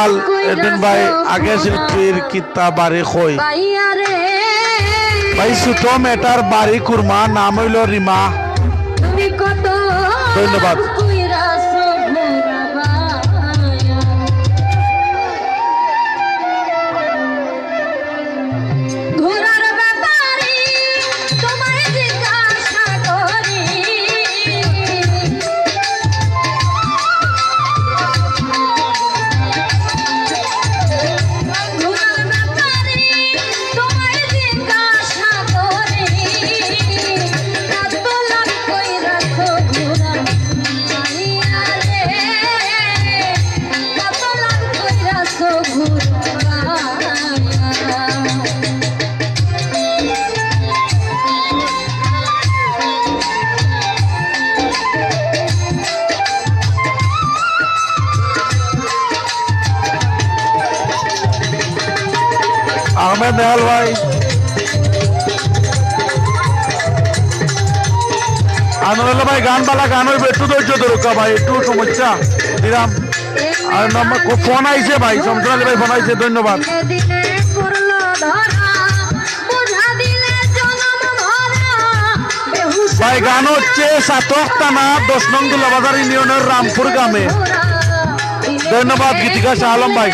কাল এদিন ভাই আগে শিল্পীর কিতা বাড়ি কই পাইয়ারে ভাই ছোট মেটার বাড়ি কুরমা নাম হইল রিমা। ধন্যবাদ। আহমেদ নেহাল ভাই। আনন্দ ভাই, গান বালা, গান হইবে, একটু ধৈর্য ধরুকা ভাই, একটু সমস্যা দিলাম আর ফোন আইছে ভাই আলী ভাই ফোন আইছে, ধন্যবাদ। ভাই, গান হচ্ছে সাতক থানা দশ নং দুলাবাজার ইউনিয়নের রামপুর গ্রামে। ধন্যবাদ, গীতিকা শাহ আলম ভাই।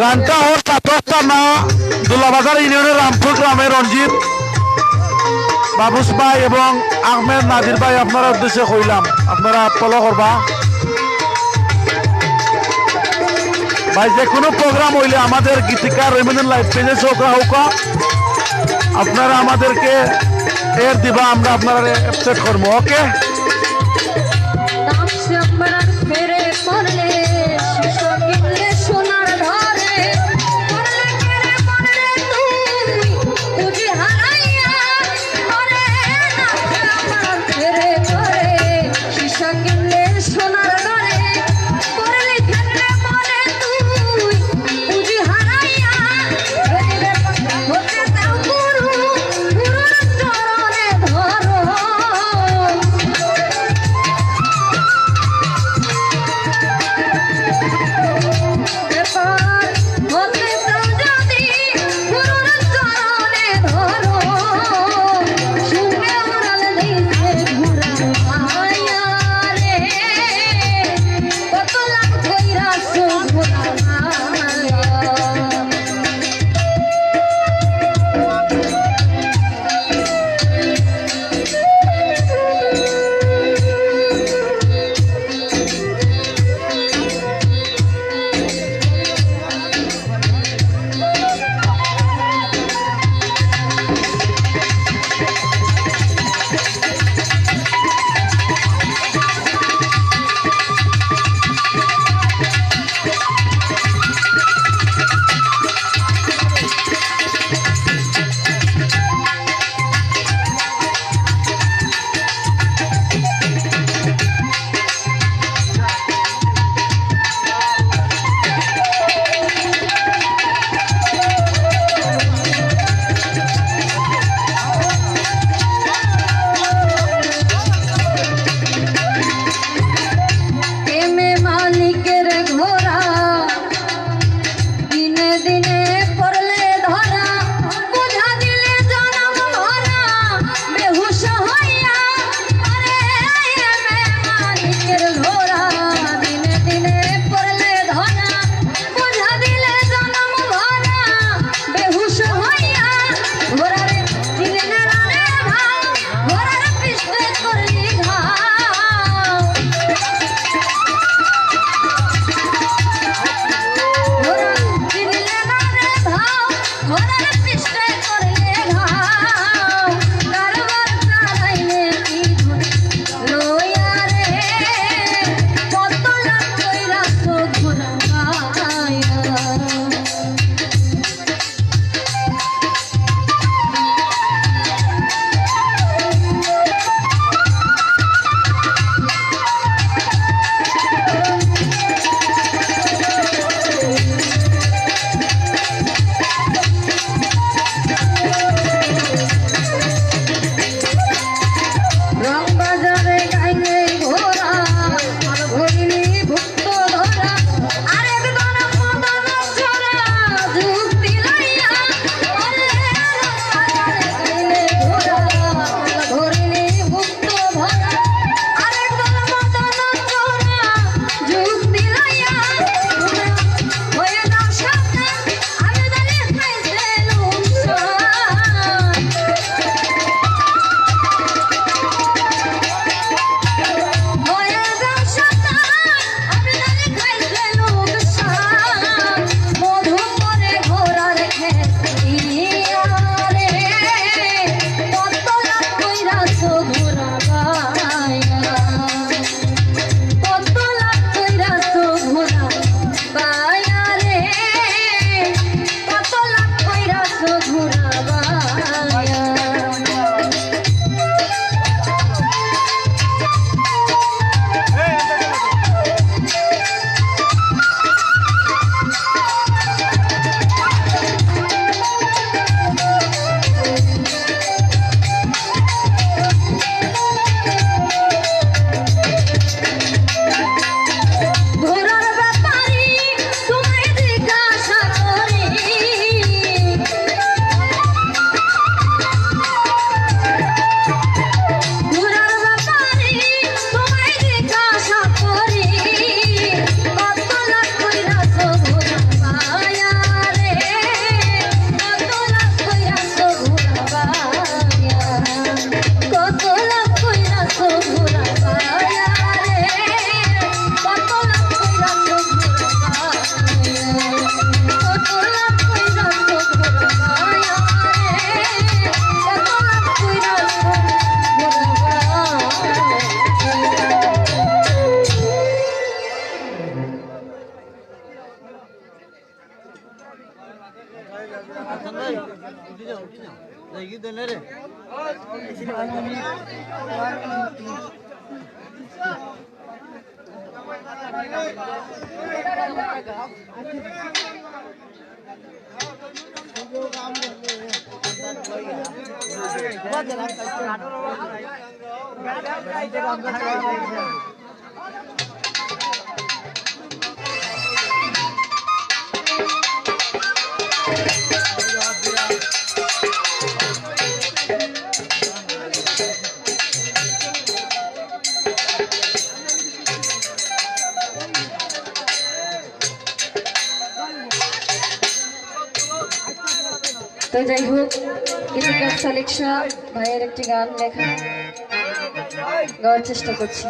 গানটা হল সাতক থানা দুলাবাজার ইউনিয়নের রামপুর গ্রামে রঞ্জিত, বাবুস ভাই এবং আহমেদ নাজির ভাই, আপনারা উদ্দেশ্যে কইলাম। আপনারা ফলো করবা। ভাই যে কোনো প্রোগ্রাম হইলে আমাদের গীতিকার রেমিনেন লাইভ পেজে চোখা হোক। আপনারা আমাদেরকে এর দিবা, আমরা আপনারা অ্যাকসেপ্ট করব ওকে তো যাই হোক গীতিকার সালেকশা ভাইয়ের একটি গান লেখা। গাওয়ার চেষ্টা করছি।